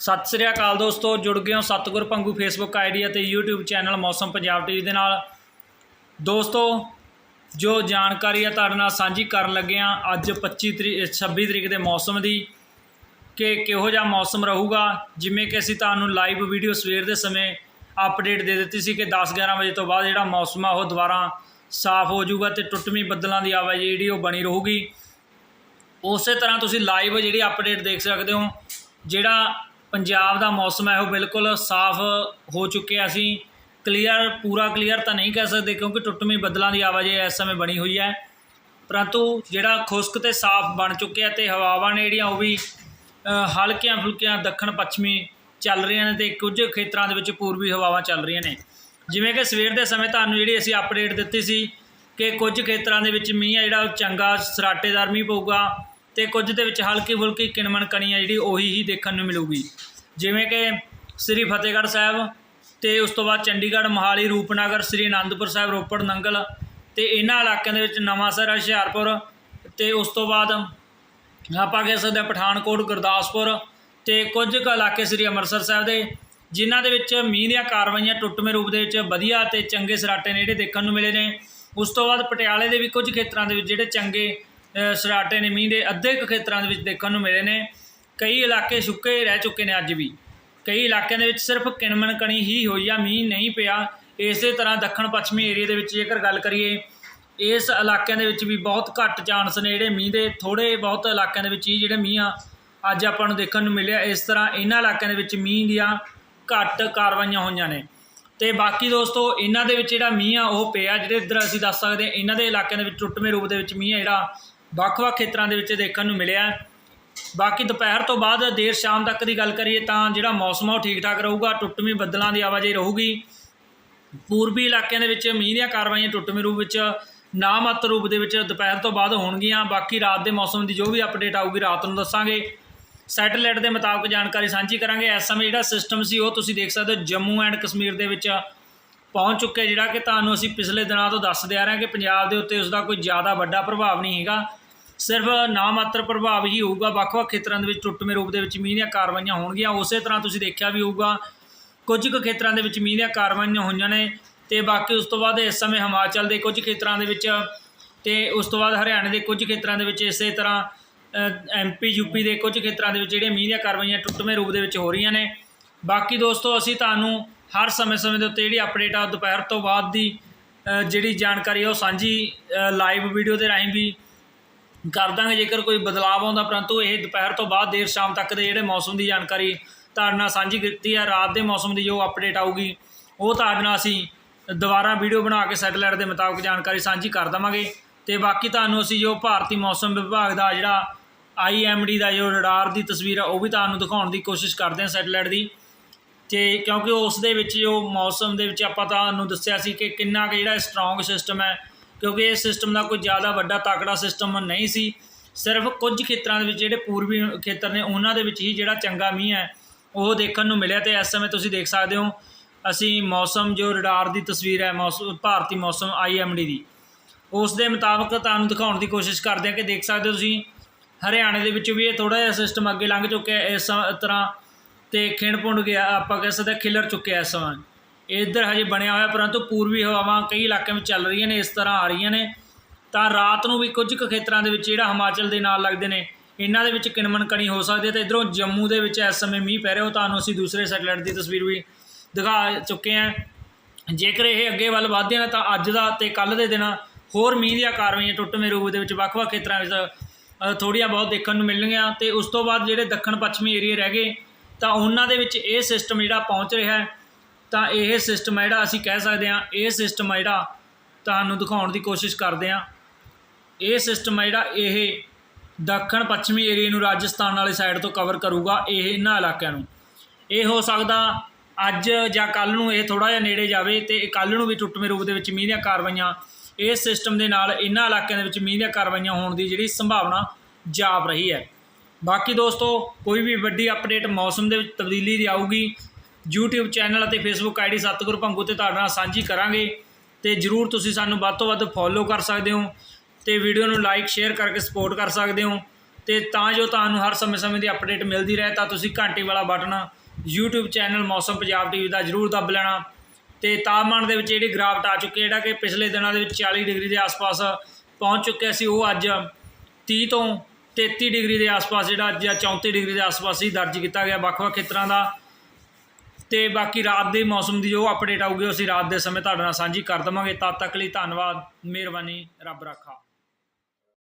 ਸਤਿ ਸ੍ਰੀ ਅਕਾਲ ਦੋਸਤੋ, ਜੁੜ ਗਏ ਹੋ ਸਤਗੁਰ ਪੰਗੂ ਫੇਸਬੁੱਕ ਆਈਡੀ ਅਤੇ YouTube channel Mausam Punjab TV ਦੇ ਨਾਲ। ਦੋਸਤੋ, ਜੋ ਜਾਣਕਾਰੀ ਆ ਤੁਹਾਡੇ ਨਾਲ ਸਾਂਝੀ ਕਰਨ ਲੱਗੇ ਹਾਂ ਅੱਜ 25 ਤਰੀਕ 26 ਤਰੀਕ ਦੇ ਮੌਸਮ ਦੀ ਕਿ ਕਿਹੋ ਜਿਹਾ ਮੌਸਮ ਰਹੂਗਾ, ਜਿਵੇਂ ਕਿ ਅਸੀਂ ਤੁਹਾਨੂੰ ਲਾਈਵ ਵੀਡੀਓ ਸਵੇਰ ਦੇ ਸਮੇਂ ਅਪਡੇਟ ਦੇ ਦਿੱਤੀ ਸੀ ਕਿ 10-11 ਵਜੇ ਤੋਂ ਬਾਅਦ ਜਿਹੜਾ ਮੌਸਮ ਆ ਉਹ ਦੁਬਾਰਾ ਸਾਫ਼ ਹੋ ਜਾਊਗਾ ਤੇ ਟੁੱਟਵੀਂ ਬੱਦਲਾਂ ਦੀ ਆਵਾਜ਼ ਜਿਹੜੀ ਉਹ ਬਣੀ ਰਹੂਗੀ। ਉਸੇ ਤਰ੍ਹਾਂ ਤੁਸੀਂ ਲਾਈਵ ਜਿਹੜੀ ਅਪਡੇਟ ਦੇਖ ਸਕਦੇ ਹੋ, ਜਿਹੜਾ ਪੰਜਾਬ ਦਾ ਮੌਸਮ ਹੈ, ਉਹ ਬਿਲਕੁਲ ਸਾਫ਼ ਹੋ ਚੁੱਕਿਆ ਅਸੀਂ ਕਲੀਅਰ ਪੂਰਾ ਕਲੀਅਰ ਤਾਂ ਨਹੀਂ ਕਹਿ ਸਕਦੇ ਕਿਉਂਕਿ ਟੁੱਟਵੀਂ ਬੱਦਲਾਂ ਦੀ ਆਵਾਜਾਈ ਇਸ ਸਮੇਂ ਬਣੀ ਹੋਈ ਹੈ। ਪਰੰਤੂ ਜਿਹੜਾ ਖੁਸ਼ਕ ਤੇ ਸਾਫ਼ ਬਣ ਚੁੱਕਿਆ ਤੇ ਹਵਾਵਾਂ ਨੇ ਜਿਹੜੀਆਂ ਉਹ ਵੀ ਹਲਕੀਆਂ ਫੁਲਕੀਆਂ ਦੱਖਣ ਪੱਛਮੀ ਚੱਲ ਰਹੀਆਂ ਨੇ ਤੇ ਕੁਝ ਖੇਤਰਾਂ ਦੇ ਵਿੱਚ ਪੂਰਬੀ ਹਵਾਵਾਂ ਚੱਲ ਰਹੀਆਂ ਨੇ। ਜਿਵੇਂ ਕਿ ਸਵੇਰ ਦੇ ਸਮੇਂ ਤੁਹਾਨੂੰ ਜਿਹੜੀ ਅਸੀਂ ਅਪਡੇਟ ਦਿੱਤੀ ਸੀ ਕਿ ਕੁਝ ਖੇਤਰਾਂ ਦੇ ਵਿੱਚ ਮੀਂਹ ਆ ਜਿਹੜਾ ਉਹ ਚੰਗਾ ਸਰਾਟੇਦਾਰ ਮੀਂਹ ਪਊਗਾ। ਤੇ ਕੁਝ ਦੇ ਵਿੱਚ ਹਲਕੀ ਫੁਲਕੀ ਕਿਣਮਣ ਕਣੀ ਆ ਜਿਹੜੀ ਉਹੀ ਹੀ ਦੇਖਣ ਨੂੰ ਮਿਲੂਗੀ। ਜਿਵੇਂ ਕਿ ਸ੍ਰੀ ਫਤਿਹਗੜ੍ਹ ਸਾਹਿਬ ਤੇ ਉਸ ਤੋਂ ਬਾਅਦ ਚੰਡੀਗੜ੍ਹ, ਮੋਹਾਲੀ, ਰੂਪਨਗਰ, ਸ੍ਰੀ ਅਨੰਦਪੁਰ ਸਾਹਿਬ, ਰੋਪੜ, ਨੰਗਲ ਤੇ ਇਹਨਾਂ ਇਲਾਕਿਆਂ ਦੇ ਵਿੱਚ ਨਵਾਂਸਰ ਹੁਸ਼ਿਆਰਪੁਰ ਤੇ ਉਸ ਤੋਂ ਬਾਅਦ ਆਪਾਂ ਕਹਿ ਸਕਦੇ ਹਾਂ ਪਠਾਨਕੋਟ, ਗੁਰਦਾਸਪੁਰ ਤੇ ਕੁਝ ਕੁ ਇਲਾਕੇ ਸ੍ਰੀ ਅੰਮ੍ਰਿਤਸਰ ਸਾਹਿਬ ਦੇ, ਜਿਨ੍ਹਾਂ ਦੇ ਵਿੱਚ ਮੀਂਹ ਦੀਆਂ ਕਾਰਵਾਈਆਂ ਟੁੱਟਵੇਂ ਰੂਪ ਦੇ ਵਿੱਚ ਵਧੀਆ ਤੇ ਚੰਗੇ ਸਰਾਟੇ ਨੇ ਜਿਹੜੇ ਦੇਖਣ ਨੂੰ ਮਿਲੇ ਨੇ। ਉਸ ਤੋਂ ਬਾਅਦ ਪਟਿਆਲੇ ਦੇ ਵੀ ਕੁਝ ਖੇਤਰਾਂ ਦੇ ਵਿੱਚ ਜਿਹੜੇ ਚੰਗੇ ਸਰਾਟੇ ਨੇ ਮੀਂਹ ਦੇ ਅੱਧੇ ਕੁ ਖੇਤਰਾਂ ਦੇ ਵਿੱਚ ਦੇਖਣ ਨੂੰ ਮਿਲੇ ਨੇ। ਕਈ ਇਲਾਕੇ ਸੁੱਕੇ ਰਹਿ ਚੁੱਕੇ ਨੇ ਅੱਜ ਵੀ। ਕਈ ਇਲਾਕਿਆਂ ਦੇ ਵਿੱਚ ਸਿਰਫ ਕਿਣਮਣ ਕਣੀ ਹੀ ਹੋਈ ਆ, ਮੀਂਹ ਨਹੀਂ ਪਿਆ। ਇਸੇ ਤਰ੍ਹਾਂ ਦੱਖਣ ਪੱਛਮੀ ਏਰੀਆ ਦੇ ਵਿੱਚ ਜੇਕਰ ਗੱਲ ਕਰੀਏ, ਇਸ ਇਲਾਕਿਆਂ ਦੇ ਵਿੱਚ ਵੀ ਬਹੁਤ ਘੱਟ ਚਾਂਸ ਨੇ ਜਿਹੜੇ ਮੀਂਹ ਦੇ। ਥੋੜੇ ਬਹੁਤ ਇਲਾਕਿਆਂ ਦੇ ਵਿੱਚ ਹੀ ਜਿਹੜੇ ਮੀਂਹ ਆ, ਅੱਜ ਆਪਾਂ ਨੂੰ ਦੇਖਣ ਨੂੰ ਮਿਲਿਆ, ਇਸ ਤਰ੍ਹਾਂ ਇਹਨਾਂ ਇਲਾਕਿਆਂ ਦੇ ਵਿੱਚ ਮੀਂਹ ਦੀਆਂ ਘੱਟ ਕਾਰਵਾਈਆਂ ਹੋਈਆਂ ਨੇ। ਤੇ ਬਾਕੀ ਦੋਸਤੋ, ਇਹਨਾਂ ਦੇ ਵਿੱਚ ਜਿਹੜਾ ਮੀਂਹ ਆ, ਉਹ ਪਿਆ। ਜਿਹੜੇ ਇੱਧਰ ਅਸੀਂ ਦੱਸ ਸਕਦੇ ਹਾਂ, ਇਹਨਾਂ ਦੇ ਇਲਾਕਿਆਂ ਦੇ ਵਿੱਚ ਟੁੱਟਵੇਂ ਰੂਪ ਦੇ ਵਿੱਚ ਮੀਂਹ ਆ ਜਿਹੜਾ। ਵੱਖ-ਵੱਖ ਖੇਤਰਾਂ ਦੇ ਵਿੱਚ ਦੇਖਣ ਨੂੰ ਮਿਲਿਆ। ਬਾਕੀ ਦੁਪਹਿਰ ਤੋਂ ਬਾਅਦ ਦੇਰ ਸ਼ਾਮ ਤੱਕ ਦੀ ਗੱਲ ਕਰੀਏ ਤਾਂ ਜਿਹੜਾ ਮੌਸਮ ਆ ਉਹ ਠੀਕ ਠਾਕ ਰਹੂਗਾ, ਟੁੱਟਵੀਂ ਬੱਦਲਾਂ ਦੀ ਆਵਾਜਾਈ ਰਹੂਗੀ। ਪੂਰਬੀ ਇਲਾਕਿਆਂ ਦੇ ਵਿੱਚ ਮੀਂਹ ਦੀਆਂ ਕਾਰਵਾਈਆਂ ਟੁੱਟਵੇਂ ਰੂਪ ਵਿੱਚ ਨਾਮਾਤਰ ਰੂਪ ਦੇ ਵਿੱਚ ਦੁਪਹਿਰ ਤੋਂ ਬਾਅਦ ਹੋਣਗੀਆਂ। ਬਾਕੀ ਰਾਤ ਦੇ ਮੌਸਮ ਦੀ ਜੋ ਵੀ ਅਪਡੇਟ ਆਊਗੀ ਰਾਤ ਨੂੰ ਦੱਸਾਂਗੇ। ਸੈਟੇਲਾਈਟ ਦੇ ਮੁਤਾਬਕ ਜਾਣਕਾਰੀ ਸਾਂਝੀ ਕਰਾਂਗੇ। ਇਸ ਸਮੇਂ ਜਿਹੜਾ ਸਿਸਟਮ ਸੀ ਉਹ ਤੁਸੀਂ ਦੇਖ ਸਕਦੇ ਹੋ, ਜੰਮੂ ਐਂਡ ਕਸ਼ਮੀਰ ਦੇ ਵਿੱਚ ਪਹੁੰਚ ਚੁੱਕਿਆ, ਜਿਹੜਾ ਕਿ ਤੁਹਾਨੂੰ ਅਸੀਂ ਪਿਛਲੇ ਦਿਨਾਂ ਤੋਂ ਦੱਸਦੇ ਆ ਰਹੇ ਹਾਂ ਕਿ ਪੰਜਾਬ ਦੇ ਉੱਤੇ ਉਸ ਦਾ ਕੋਈ ਜ਼ਿਆਦਾ ਵੱਡਾ ਪ੍ਰਭਾਵ ਨਹੀਂ ਹੈਗਾ। ਸਿਰਫ ਨਾ ਮਾਤਰ ਪ੍ਰਭਾਵ ਹੀ ਹੋਊਗਾ, ਵੱਖ-ਵੱਖ ਖੇਤਰਾਂ ਦੇ ਵਿੱਚ ਟੁੱਟਵੇਂ ਰੂਪ ਦੇ ਵਿੱਚ ਮੀਂਹ ਦੀਆਂ ਕਾਰਵਾਈਆਂ ਹੋਣਗੀਆਂ। ਉਸੇ ਤਰ੍ਹਾਂ ਤੁਸੀਂ ਦੇਖਿਆ ਵੀ ਹੋਊਗਾ, ਕੁਝ ਕੁ ਖੇਤਰਾਂ ਦੇ ਵਿੱਚ ਮੀਂਹ ਦੀਆਂ ਕਾਰਵਾਈਆਂ ਹੋਈਆਂ ਨੇ ਤੇ ਬਾਕੀ ਉਸ ਤੋਂ ਬਾਅਦ ਇਸ ਸਮੇਂ ਹਿਮਾਚਲ ਦੇ ਕੁਝ ਖੇਤਰਾਂ ਦੇ ਵਿੱਚ ਤੇ ਉਸ ਤੋਂ ਬਾਅਦ ਹਰਿਆਣੇ ਦੇ ਕੁਝ ਖੇਤਰਾਂ ਦੇ ਵਿੱਚ ਇਸੇ ਤਰ੍ਹਾਂ ਐਮਪੀ ਯੂਪੀ ਦੇ ਕੁਝ ਖੇਤਰਾਂ ਦੇ ਵਿੱਚ ਜਿਹੜੀਆਂ ਮੀਂਹ ਦੀਆਂ ਕਾਰਵਾਈਆਂ ਟੁੱਟਵੇਂ ਰੂਪ ਦੇ ਵਿੱਚ ਹੋ ਰਹੀਆਂ ਨੇ। ਬਾਕੀ ਦੋਸਤੋ, ਅਸੀਂ ਤੁਹਾਨੂੰ ਹਰ ਸਮੇਂ-ਸਮੇਂ ਦੇ ਉੱਤੇ ਜਿਹੜੀ ਅਪਡੇਟ ਆ ਦੁਪਹਿਰ ਤੋਂ ਬਾਅਦ ਦੀ ਜਿਹੜੀ ਜਾਣਕਾਰੀ ਆ ਉਹ ਸਾਂਝੀ ਲਾਈਵ ਵੀਡੀਓ ਦੇ ਰਾਹੀਂ ਵੀ ਕਰ ਦਾਂਗੇ ਜੇਕਰ ਕੋਈ ਬਦਲਾਅ ਆਉਂਦਾ, ਪਰੰਤੂ ਇਹ ਦੁਪਹਿਰ ਤੋਂ ਬਾਅਦ ਦੇਰ ਸ਼ਾਮ ਤੱਕ ਦੇ ਜਿਹੜੇ ਮੌਸਮ ਦੀ ਜਾਣਕਾਰੀ ਤੁਹਾਡੇ ਨਾਲ ਸਾਂਝੀ ਕੀਤੀ ਹੈ, ਰਾਤ ਦੇ ਮੌਸਮ ਦੀ ਜੋ ਅਪਡੇਟ ਆਊਗੀ, ਉਹ ਤੁਹਾਡੇ ਨਾਲ ਅਸੀਂ ਦੁਬਾਰਾ ਵੀਡੀਓ ਬਣਾ ਕੇ ਸੈਟੇਲਾਈਟ ਦੇ ਮੁਤਾਬਕ ਜਾਣਕਾਰੀ ਸਾਂਝੀ ਕਰ ਦਵਾਂਗੇ। ਤੇ ਬਾਕੀ ਤੁਹਾਨੂੰ ਅਸੀਂ ਜੋ ਭਾਰਤੀ ਮੌਸਮ ਵਿਭਾਗ ਦਾ ਜਿਹੜਾ ਆਈਐਮਡੀ ਦਾ ਜੋ ਰਡਾਰ ਦੀ ਤਸਵੀਰ ਆ, ਉਹ ਵੀ ਤੁਹਾਨੂੰ ਦਿਖਾਉਣ ਦੀ ਕੋਸ਼ਿਸ਼ ਕਰਦੇ ਹਾਂ ਸੈਟੇਲਾਈਟ ਦੀ। ਤੇ ਕਿਉਂਕਿ ਉਸ ਦੇ ਵਿੱਚ ਜੋ ਮੌਸਮ ਦੇ ਵਿੱਚ ਆਪਾਂ ਤੁਹਾਨੂੰ ਦੱਸਿਆ ਸੀ ਕਿ ਕਿੰਨਾ ਕੁ ਜਿਹੜਾ ਸਟਰੋਂਗ ਸਿਸਟਮ ਹੈ ਕਿਉਂਕਿ ਇਸ ਸਿਸਟਮ ਦਾ ਕੋਈ ਜ਼ਿਆਦਾ ਵੱਡਾ ਤਾਕੜਾ ਸਿਸਟਮ ਨਹੀਂ ਸੀ। ਸਿਰਫ ਕੁਝ ਖੇਤਰਾਂ ਦੇ ਵਿੱਚ ਜਿਹੜੇ ਪੂਰਬੀ ਖੇਤਰ ਨੇ, ਉਹਨਾਂ ਦੇ ਵਿੱਚ ਹੀ ਜਿਹੜਾ ਚੰਗਾ ਮੀਂਹ ਹੈ, ਉਹ ਦੇਖਣ ਨੂੰ ਮਿਲਿਆ ਤੇ ਇਸ ਸਮੇਂ ਤੁਸੀਂ ਦੇਖ ਸਕਦੇ ਹੋ, ਅਸੀਂ ਮੌਸਮ ਜੋ ਰਡਾਰ ਦੀ ਤਸਵੀਰ ਹੈ ਮੌਸਮ ਭਾਰਤੀ ਮੌਸਮ ਆਈਐਮਡੀ ਦੀ, ਉਸ ਦੇ ਮੁਤਾਬਕ ਤੁਹਾਨੂੰ ਦਿਖਾਉਣ ਦੀ ਕੋਸ਼ਿਸ਼ ਕਰਦੇ ਹਾਂ ਕਿ ਦੇਖ ਸਕਦੇ ਹੋ ਤੁਸੀਂ, ਹਰਿਆਣੇ ਦੇ ਵਿੱਚ ਵੀ ਇਹ ਥੋੜਾ ਜਿਹਾ ਸਿਸਟਮ ਅੱਗੇ ਲੰਘ ਚੁੱਕਿਆ ਇਸ ਤਰ੍ਹਾਂ ਤੇ ਖਿੰਡ ਗਿਆ, ਆਪਾਂ ਕਹਿ ਸਕਦੇ ਹਾਂ ਖਿਲਰ ਚੁੱਕਿਆ ਇਸ ਸਮਾਂ। ਇੱਧਰ ਹਜੇ ਬਣਿਆ ਹੋਇਆ ਪਰੰਤੂ ਪੂਰਬੀ ਹਵਾਵਾਂ ਕਈ ਇਲਾਕਿਆਂ ਵਿੱਚ ਚੱਲ ਰਹੀਆਂ ਨੇ ਇਸ ਤਰ੍ਹਾਂ ਆ ਰਹੀਆਂ ਨੇ। ਤਾਂ ਰਾਤ ਨੂੰ ਵੀ ਕੁਝ ਕੁ ਖੇਤਰਾਂ ਦੇ ਵਿੱਚ ਜਿਹੜਾ ਹਿਮਾਚਲ ਦੇ ਨਾਲ ਲੱਗਦੇ ਨੇ ਇਹਨਾਂ ਦੇ ਵਿੱਚ ਕਿਣਮਣ ਕਣੀ ਹੋ ਸਕਦੀ ਹੈ ਤੇ ਇਧਰੋਂ ਜੰਮੂ ਦੇ ਵਿੱਚ ਇਸ ਸਮੇਂ ਮੀਂਹ ਪੈ ਰਿਹਾ ਉਹ ਤੁਹਾਨੂੰ ਅਸੀਂ ਦੂਸਰੇ ਸੈਟੇਲਾਈਟ ਦੀ ਤਸਵੀਰ ਵੀ ਦਿਖਾ ਚੁੱਕੇ ਹਾਂ। ਜੇਕਰ ਇਹ ਅੱਗੇ ਵੱਲ ਵਧਦੇ ਨੇ ਤਾਂ ਅੱਜ ਦਾ ਤੇ ਕੱਲ ਦੇ ਦਿਨ ਹੋਰ ਮੀਂਹ ਦੀਆਂ ਕਾਰਵਾਈਆਂ ਟੁੱਟਵੇਂ ਰੂਪ ਦੇ ਵਿੱਚ ਵੱਖ-ਵੱਖ ਖੇਤਰਾਂ ਵਿੱਚ ਅ, ਥੋੜ੍ਹੀਆਂ ਬਹੁਤ ਦੇਖਣ ਨੂੰ ਮਿਲਣਗੀਆਂ ਤੇ ਉਸ ਤੋਂ ਬਾਅਦ ਜਿਹੜੇ ਦੱਖਣ ਪੱਛਮੀ ਏਰੀਆ ਰਹਿ ਗਏ ਤਾਂ ਉਹਨਾਂ ਦੇ ਵਿੱਚ ਇਹ ਸਿਸਟਮ ਜਿਹੜਾ ਪਹੁੰਚ ਰਿਹਾ ਹੈ। ਤਾਂ ਇਹ ਸਿਸਟਮ ਹੈ ਜਿਹੜਾ ਅਸੀਂ ਕਹਿ ਸਕਦੇ ਹਾਂ, ਇਹ ਸਿਸਟਮ ਹੈ ਜਿਹੜਾ ਤੁਹਾਨੂੰ ਦਿਖਾਉਣ ਦੀ ਕੋਸ਼ਿਸ਼ ਕਰਦੇ ਹਾਂ। ਇਹ ਸਿਸਟਮ ਹੈ ਜਿਹੜਾ ਇਹ ਦੱਖਣ ਪੱਛਮੀ ਏਰੀਆ ਨੂੰ ਰਾਜਸਥਾਨ ਵਾਲੀ ਸਾਈਡ ਤੋਂ ਕਵਰ ਕਰੂਗਾ ਇਹ ਇਹਨਾਂ ਇਲਾਕਿਆਂ ਨੂੰ। ਇਹ ਹੋ ਸਕਦਾ ਅੱਜ ਜਾਂ ਕੱਲ ਨੂੰ ਇਹ ਥੋੜਾ ਜਿਹਾ ਨੇੜੇ ਜਾਵੇ ਤੇ ਕੱਲ ਨੂੰ ਵੀ ਟੁੱਟਵੇਂ ਰੂਪ ਦੇ ਵਿੱਚ ਮੀਂਹ ਦੀਆਂ ਕਾਰਵਾਈਆਂ ਇਸ ਸਿਸਟਮ ਦੇ ਨਾਲ ਇਹਨਾਂ ਇਲਾਕਿਆਂ ਦੇ ਵਿੱਚ ਮੀਂਹ ਦੀਆਂ ਕਾਰਵਾਈਆਂ ਹੋਣ ਦੀ ਜਿਹੜੀ ਸੰਭਾਵਨਾ ਜਾਪ ਰਹੀ ਹੈ। ਬਾਕੀ ਦੋਸਤੋ, ਕੋਈ ਵੀ ਵੱਡੀ ਅਪਡੇਟ ਮੌਸਮ ਦੇ ਵਿੱਚ ਤਬਦੀਲੀ ਦੀ ਆਊਗੀ YouTube ਚੈਨਲ ਅਤੇ Facebook ਆਈਡੀ ਸਤਿਗੁਰ ਭੰਗੂ ਤੇ ਤੁਹਾਡੇ ਨਾਲ ਸਾਂਝੀ ਕਰਾਂਗੇ ਤੇ ਜਰੂਰ ਤੁਸੀਂ ਸਾਨੂੰ ਵੱਧ ਤੋਂ ਵੱਧ ਫੋਲੋ ਕਰ ਸਕਦੇ ਹੋ ਤੇ ਵੀਡੀਓ ਨੂੰ ਲਾਈਕ ਸ਼ੇਅਰ ਕਰਕੇ ਸਪੋਰਟ ਕਰ ਸਕਦੇ ਹੋ ਤੇ ਤਾਂ ਜੋ ਤੁਹਾਨੂੰ ਹਰ ਸਮੇਂ-ਸਮੇਂ ਦੀ ਅਪਡੇਟ ਮਿਲਦੀ ਰਹੇ ਤਾਂ ਤੁਸੀਂ ਘੰਟੀ ਵਾਲਾ ਬਟਨ YouTube ਚੈਨਲ ਮੌਸਮ ਪੰਜਾਬ ਟੀਵੀ ਦਾ ਜਰੂਰ ਦੱਬ ਲੈਣਾ ਤੇ ਤਾਪਮਾਨ ਦੇ ਵਿੱਚ ਜਿਹੜੀ ਗਿਰਾਵਟ ਆ ਚੁੱਕੀ ਹੈ, ਜਿਹੜਾ ਕਿ ਪਿਛਲੇ ਦਿਨਾਂ ਦੇ ਵਿੱਚ 40 ਡਿਗਰੀ ਦੇ ਆਸ-ਪਾਸ ਪਹੁੰਚ ਚੁੱਕਿਆ ਸੀ, ਉਹ ਅੱਜ 30 ਤੋਂ 33 ਡਿਗਰੀ ਦੇ ਆਸ-ਪਾਸ ਜਿਹੜਾ ਅੱਜ 34 ਡਿਗਰੀ ਦੇ ਆਸ-ਪਾਸ ਹੀ ਦਰਜ ਕੀਤਾ ਗਿਆ। ਵੱਖ-ਵੱਖ ਖੇਤਰਾਂ ਦਾ ਤੇ ਬਾਕੀ ਰਾਤ ਦੇ ਮੌਸਮ ਦੀ ਜੋ ਅਪਡੇਟ ਆਊਗੀ, ਉਹ ਅਸੀਂ ਰਾਤ ਦੇ ਸਮੇਂ ਤੁਹਾਡੇ ਨਾਲ ਸਾਂਝੀ ਕਰ ਦਵਾਂਗੇ। ਤਦ ਤੱਕ ਲਈ ਧੰਨਵਾਦ, ਮਿਹਰਬਾਨੀ, ਰੱਬ ਰਾਖਾ।